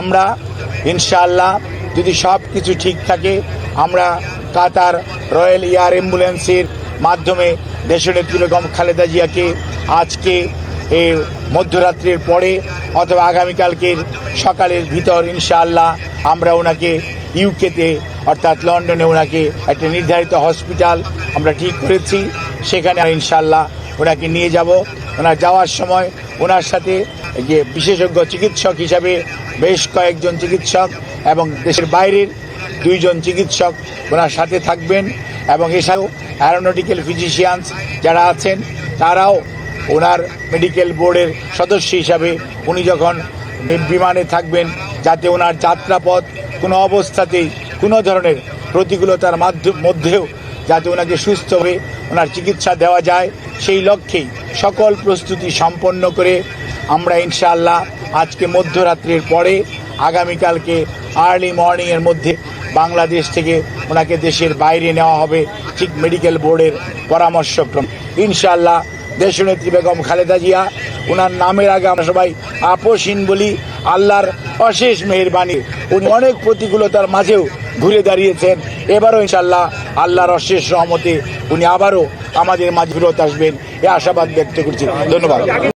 আমরা, ইনশাআল্লাহ, যদি সব কিছু ঠিক থাকে, আমরা কাতার রয়্যাল এয়ার অ্যাম্বুলেন্সের মাধ্যমে দেশনেত্রী বেগম খালেদা জিয়াকে আজকে এ মধ্যরাত্রির পরে অথবা আগামীকালকের সকালের ভিতর, ইনশাআল্লাহ, আমরা ওনাকে ইউকেতে, অর্থাৎ লন্ডনে ওনাকে একটা নির্ধারিত হসপিটাল আমরা ঠিক করেছি। সেখানে ইনশাআল্লাহ ওনাকে নিয়ে যাব। ওনার যাওয়ার সময় ওনার সাথে যে বিশেষজ্ঞ চিকিৎসক হিসাবে বেশ কয়েকজন চিকিৎসক এবং দেশের বাইরের দুইজন চিকিৎসক ওনার সাথে থাকবেন এবং এছাড়াও অ্যারোনটিক্যাল ফিজিশিয়ানস যারা আছেন, তারাও ওনার মেডিকেল বোর্ডের সদস্য হিসাবে উনি যখন বিমানে থাকবেন, যাতে ওনার যাত্রাপথ কোনো অবস্থাতেই কোনো ধরনের প্রতিকূলতার মাধ্যম, মধ্যেও যাতে ওনাকে সুস্থ হয়ে ওনার চিকিৎসা দেওয়া যায়। সেই লক্ষ্যেই সকল প্রস্তুতি সম্পন্ন করে আমরা ইনশাআল্লাহ আজকে মধ্যরাত্রির পরে আগামীকালকে আর্লি মর্নিংয়ের মধ্যে বাংলাদেশ থেকে ওনাকে দেশের বাইরে নেওয়া হবে ঠিক মেডিকেল বোর্ডের পরামর্শক্রম। ইনশাআল্লাহ দেশনেত্রী বেগম খালেদা জিয়া ওনার নামের আগে আমরা সবাই আপোষহীন বলি, আল্লাহর অশেষ মেহেরবানি। উনি অনেক প্রতিকূলতার মাঝেও ঘুরে দাঁড়িয়েছেন। এবারও ইনশাল্লাহ আল্লাহর অশেষ সহমতে উনি আবারও আমাদের মাঝে ফেরত আসবেন। এ আশাবাদ ব্যক্ত করছি। ধন্যবাদ।